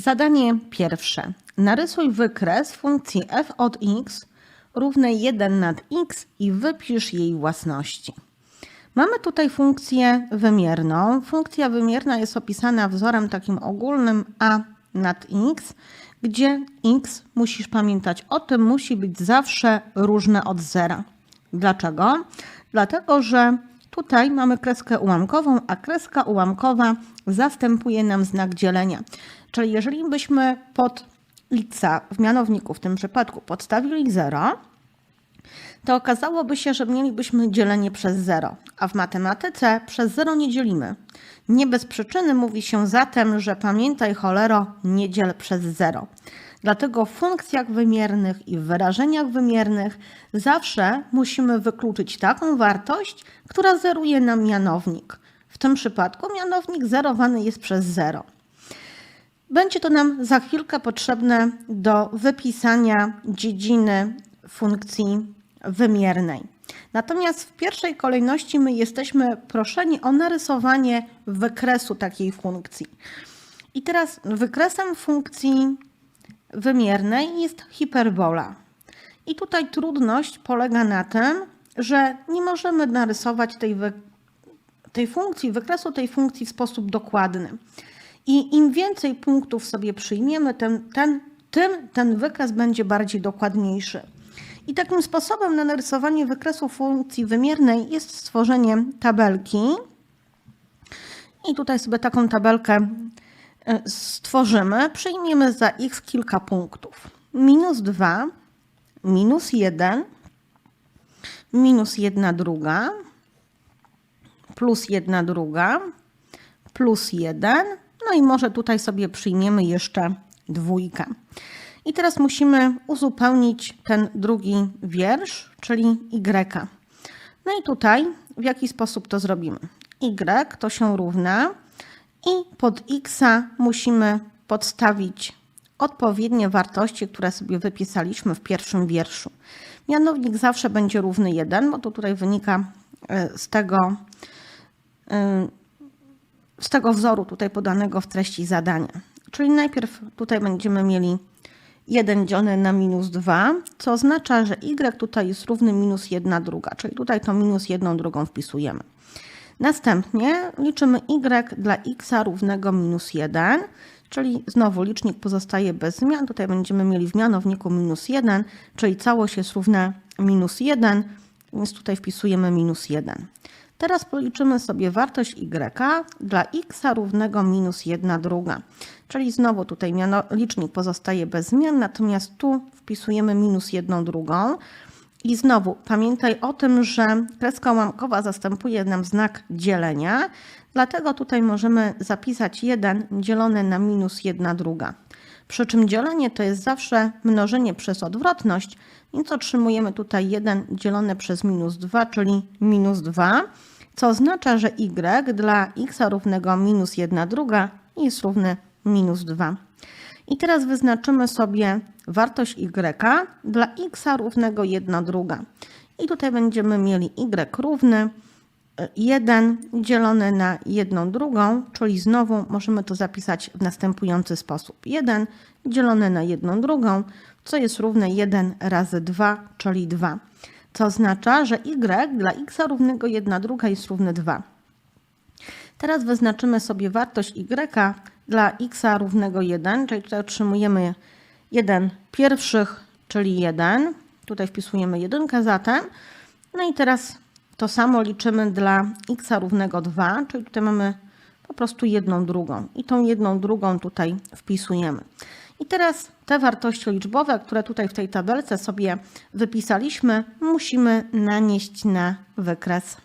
Zadanie pierwsze. Narysuj wykres funkcji f od x równej 1 nad x i wypisz jej własności. Mamy tutaj funkcję wymierną. Funkcja wymierna jest opisana wzorem takim ogólnym a nad x, gdzie x, musisz pamiętać o tym, musi być zawsze różne od zera. Dlaczego? Dlatego, że tutaj mamy kreskę ułamkową, a kreska ułamkowa zastępuje nam znak dzielenia. Czyli jeżeli byśmy pod x w mianowniku w tym przypadku podstawili 0, to okazałoby się, że mielibyśmy dzielenie przez 0, a w matematyce przez 0 nie dzielimy. Nie bez przyczyny mówi się zatem, że pamiętaj cholero, nie dziel przez 0. Dlatego w funkcjach wymiernych i w wyrażeniach wymiernych zawsze musimy wykluczyć taką wartość, która zeruje nam mianownik. W tym przypadku mianownik zerowany jest przez 0. Będzie to nam za chwilkę potrzebne do wypisania dziedziny funkcji wymiernej. Natomiast w pierwszej kolejności my jesteśmy proszeni o narysowanie wykresu takiej funkcji. I teraz wykresem funkcji wymiernej jest hiperbola. I tutaj trudność polega na tym, że nie możemy narysować tej, tej funkcji, wykresu tej funkcji w sposób dokładny. I im więcej punktów sobie przyjmiemy, tym ten, tym ten wykres będzie bardziej dokładniejszy. I takim sposobem na narysowanie wykresu funkcji wymiernej jest stworzenie tabelki. I tutaj sobie taką tabelkę e, stworzymy. Przyjmiemy za x kilka punktów. Minus 2, minus 1, minus 1 druga, plus 1 druga, plus 1, no i może tutaj sobie przyjmiemy jeszcze dwójkę. I teraz musimy uzupełnić ten drugi wiersz, czyli Y. No i tutaj w jaki sposób to zrobimy? Y to się równa i pod X musimy podstawić odpowiednie wartości, które sobie wypisaliśmy w pierwszym wierszu. Mianownik zawsze będzie równy 1, bo to tutaj wynika e, z tego, e, z tego wzoru tutaj podanego w treści zadania. Czyli najpierw tutaj będziemy mieli 1 dzielone na minus 2, co oznacza, że y tutaj jest równy minus 1 druga, czyli tutaj to minus 1 drugą wpisujemy. Następnie liczymy y dla x równego minus 1, czyli znowu licznik pozostaje bez zmian. Tutaj będziemy mieli w mianowniku minus 1, czyli całość jest równa minus 1, więc tutaj wpisujemy minus 1. Teraz policzymy sobie wartość y dla x równego minus 1 druga. Czyli znowu tutaj licznik pozostaje bez zmian, natomiast tu wpisujemy minus 1 drugą. I znowu pamiętaj o tym, że kreska ułamkowa zastępuje nam znak dzielenia, dlatego tutaj możemy zapisać 1 dzielone na minus 1 druga. Przy czym dzielenie to jest zawsze mnożenie przez odwrotność, więc otrzymujemy tutaj 1 dzielone przez minus 2, czyli minus 2 co oznacza, że y dla x równego minus 1 druga jest równy minus 2. I teraz wyznaczymy sobie wartość y dla x równego 1 druga. I tutaj będziemy mieli y równy 1 dzielone na 1 drugą, czyli znowu możemy to zapisać w następujący sposób. 1 dzielone na 1 drugą, co jest równe 1 razy 2, czyli 2 co oznacza, że y dla x równego 1 druga jest równy 2. Teraz wyznaczymy sobie wartość y dla x równego 1, czyli tutaj otrzymujemy 1 pierwszych, czyli 1. Tutaj wpisujemy 1 zatem. No i teraz to samo liczymy dla x równego 2, czyli tutaj mamy po prostu jedną drugą. I tą jedną drugą tutaj wpisujemy. I teraz te wartości liczbowe, które tutaj w tej tabelce sobie wypisaliśmy, musimy nanieść na wykres.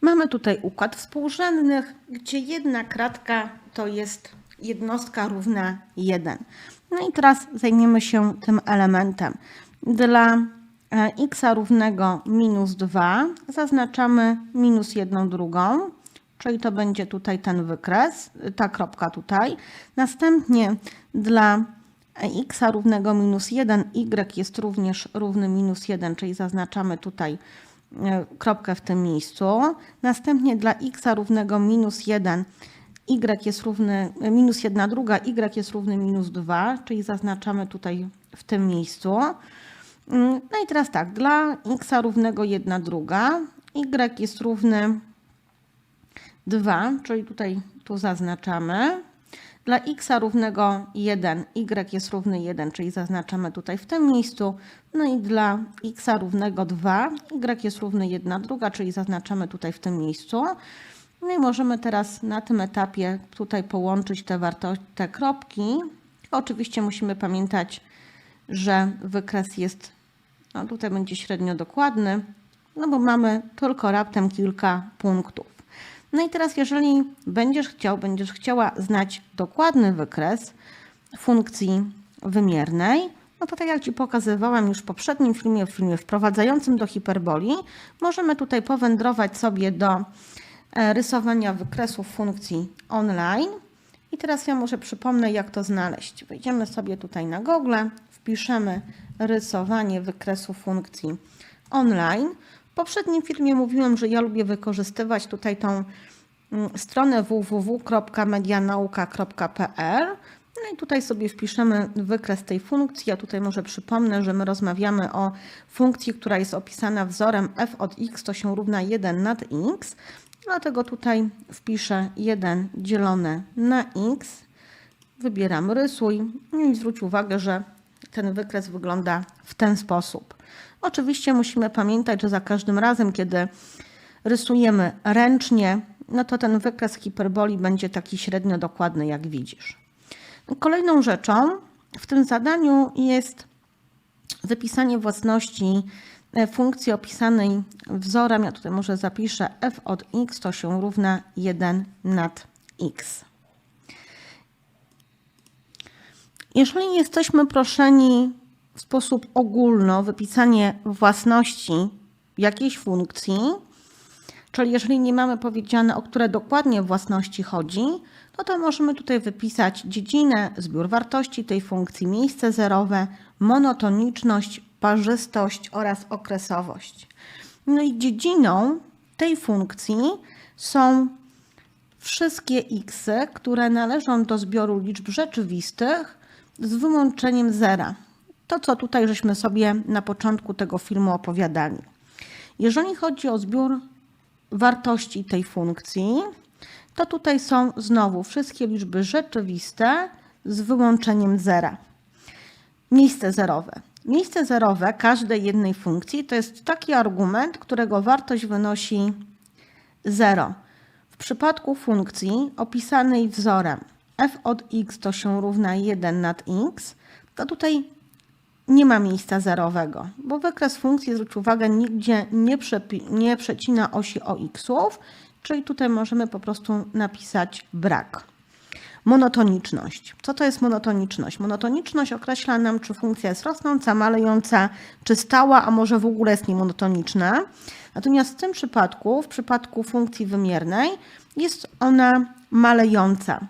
Mamy tutaj układ współrzędnych, gdzie jedna kratka to jest jednostka równa 1. No i teraz zajmiemy się tym elementem. Dla x równego minus 2 zaznaczamy minus 1 drugą czyli to będzie tutaj ten wykres, ta kropka tutaj. Następnie dla x równego minus 1, y jest również równy minus 1, czyli zaznaczamy tutaj e, kropkę w tym miejscu. Następnie dla x równego minus 1 y jest równy, minus 1 druga, y jest równy minus 2, czyli zaznaczamy tutaj w tym miejscu. Mm, No i teraz tak, dla x równego 1 druga, y jest równy 2, czyli tutaj tu zaznaczamy. Dla x równego 1, y jest równy 1, czyli zaznaczamy tutaj w tym miejscu. No i dla x równego 2, y jest równy 1 druga, czyli zaznaczamy tutaj w tym miejscu. No i możemy teraz na tym etapie tutaj połączyć te wartości, te kropki. Oczywiście musimy pamiętać, że wykres jest, no tutaj będzie średnio dokładny, no bo mamy tylko raptem kilka punktów. No i teraz, jeżeli będziesz chciał, będziesz chciała znać dokładny wykres funkcji wymiernej, no to tak jak Ci pokazywałam już w poprzednim filmie, w filmie wprowadzającym do hiperboli, możemy tutaj powędrować sobie do e, rysowania wykresów funkcji online. I teraz ja może przypomnę, jak to znaleźć. Wejdziemy sobie tutaj na Google, wpiszemy rysowanie wykresu funkcji online. W poprzednim filmie mówiłam, że ja lubię wykorzystywać tutaj tą mm, stronę www.medianauka.pl. No i tutaj sobie wpiszemy wykres tej funkcji. Ja tutaj może przypomnę, że my rozmawiamy o funkcji, która jest opisana wzorem f od x to się równa 1 nad x. Dlatego tutaj wpiszę 1 dzielone na x. Wybieram rysuj No i zwróć uwagę, że ten wykres wygląda w ten sposób. Oczywiście musimy pamiętać, że za każdym razem, kiedy rysujemy ręcznie, no to ten wykres hiperboli będzie taki średnio dokładny, jak widzisz. Kolejną rzeczą w tym zadaniu jest wypisanie własności funkcji opisanej wzorem. Ja tutaj może zapiszę f od x to się równa 1 nad x. Jeżeli jesteśmy proszeni w sposób ogólny o wypisanie własności jakiejś funkcji, czyli jeżeli nie mamy powiedziane, o które dokładnie własności chodzi, no to możemy tutaj wypisać dziedzinę, zbiór wartości tej funkcji, miejsce zerowe, monotoniczność, parzystość oraz okresowość. No i dziedziną tej funkcji są wszystkie x, które należą do zbioru liczb rzeczywistych z wyłączeniem zera. To, co tutaj żeśmy sobie na początku tego filmu opowiadali. Jeżeli chodzi o zbiór wartości tej funkcji, to tutaj są znowu wszystkie liczby rzeczywiste z wyłączeniem zera. Miejsce zerowe. Miejsce zerowe każdej jednej funkcji to jest taki argument, którego wartość wynosi 0. W przypadku funkcji opisanej wzorem f od x to się równa 1 nad x, to tutaj nie ma miejsca zerowego, bo wykres funkcji, zwróć uwagę, nigdzie nie, nie przecina osi o xów, czyli tutaj możemy po prostu napisać brak. Monotoniczność. Co to jest monotoniczność? Monotoniczność określa nam, czy funkcja jest rosnąca, malejąca, czy stała, a może w ogóle jest niemonotoniczna. Natomiast w tym przypadku, w przypadku funkcji wymiernej, jest ona malejąca.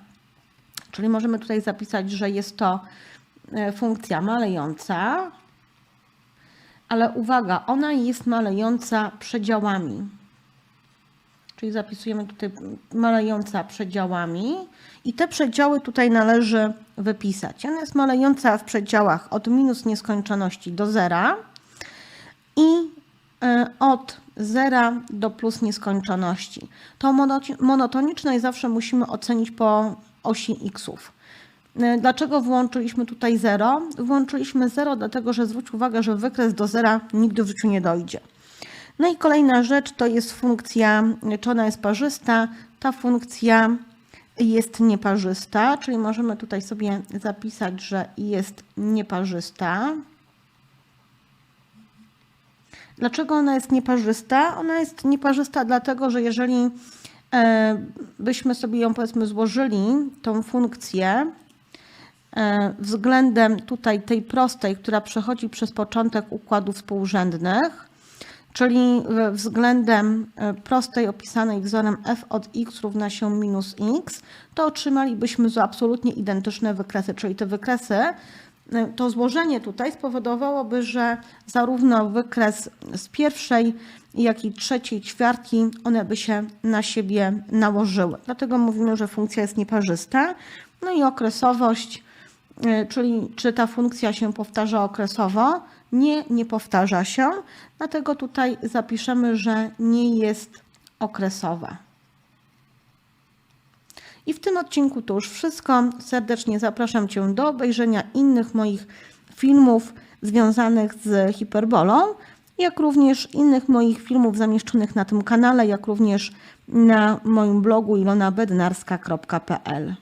Czyli możemy tutaj zapisać, że jest to e, funkcja malejąca, ale uwaga, ona jest malejąca przedziałami. Czyli zapisujemy tutaj malejąca przedziałami i te przedziały tutaj należy wypisać. Ona jest malejąca w przedziałach od minus nieskończoności do zera i e, od zera do plus nieskończoności. To monotoniczność zawsze musimy ocenić po osi xów. E, dlaczego włączyliśmy tutaj 0? Włączyliśmy 0 dlatego, że zwróć uwagę, że wykres do zera nigdy w życiu nie dojdzie. No i kolejna rzecz to jest funkcja, czy ona jest parzysta. Ta funkcja jest nieparzysta, czyli możemy tutaj sobie zapisać, że jest nieparzysta. Dlaczego ona jest nieparzysta? Ona jest nieparzysta dlatego, że jeżeli e, byśmy sobie ją powiedzmy złożyli, tą funkcję e, względem tutaj tej prostej, która przechodzi przez początek układów współrzędnych, czyli względem e, prostej opisanej wzorem f od x równa się minus x, to otrzymalibyśmy absolutnie identyczne wykresy, czyli te wykresy, e, to złożenie tutaj spowodowałoby, że zarówno wykres z pierwszej jak i trzeciej ćwiartki, one by się na siebie nałożyły. Dlatego mówimy, że funkcja jest nieparzysta. No i okresowość, y, czyli czy ta funkcja się powtarza okresowo? Nie, nie powtarza się. Dlatego tutaj zapiszemy, że nie jest okresowa. I w tym odcinku to już wszystko. Serdecznie zapraszam Cię do obejrzenia innych moich filmów związanych z hiperbolą, jak również innych moich filmów zamieszczonych na tym kanale, jak również na moim blogu ilonabednarska.pl.